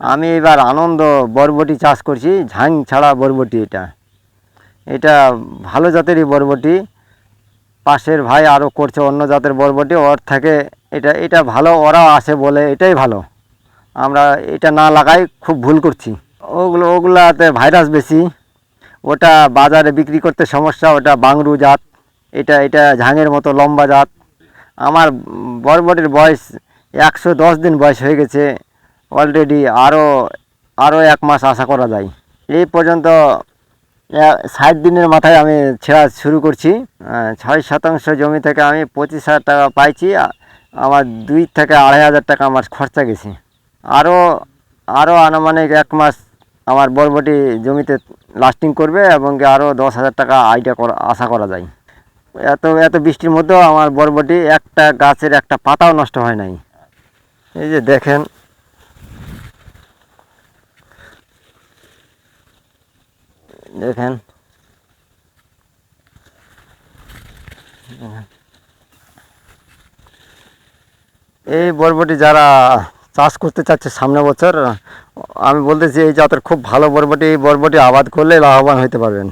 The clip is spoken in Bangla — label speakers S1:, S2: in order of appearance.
S1: আমি এবার আনন্দ বরবটি চাষ করছি, ঝাং ছাড়া বরবটি এটা। এটা ভালো জাতেরই বরবটি। পাশের ভাই আরও করছে অন্য জাতের বরবটি, ওর থেকে এটা এটা ভালো ওরাও আসে বলে এটাই ভালো। আমরা এটা না লাগাই, খুব ভুল করছি। ওগুলো, ওগুলাতে ভাইরাস বেশি। ওটা বাজারে বিক্রি করতে সমস্যা, ওটা বাংরু জাত। এটা এটা ঝাঙের মতো লম্বা জাত। আমার বরবটির বয়স একশো দশ দিন বয়স হয়ে গেছে। অলরেডি আরও আরও এক মাস আশা করা যায়। এই পর্যন্ত ষাট দিনের মাথায় আমি ছেঁড়া শুরু করছি। ছয় শতাংশ জমি থেকে আমি পঁচিশ হাজার টাকা পাইছি। আমার দুই থেকে আড়াই হাজার টাকা আমার খরচা গেছে। আরও আরও আনুমানিক এক মাস আমার বরবটি জমিতে লাস্টিং করবে এবং আরও দশ হাজার টাকা আইডিয়া করা, আশা করা যায়। এত এত বৃষ্টির মধ্যেও আমার বরবটি একটা গাছের একটা পাতাও নষ্ট হয় নাই। এই যে দেখেন দেখেন। এই বরবটি যারা চাষ করতে চাচ্ছে সামনে বছর, আমি বলতেছি এই জাতের খুব ভালো বরবটি, এই বরবটি আবাদ করলে লাভবান হতে পারবেন।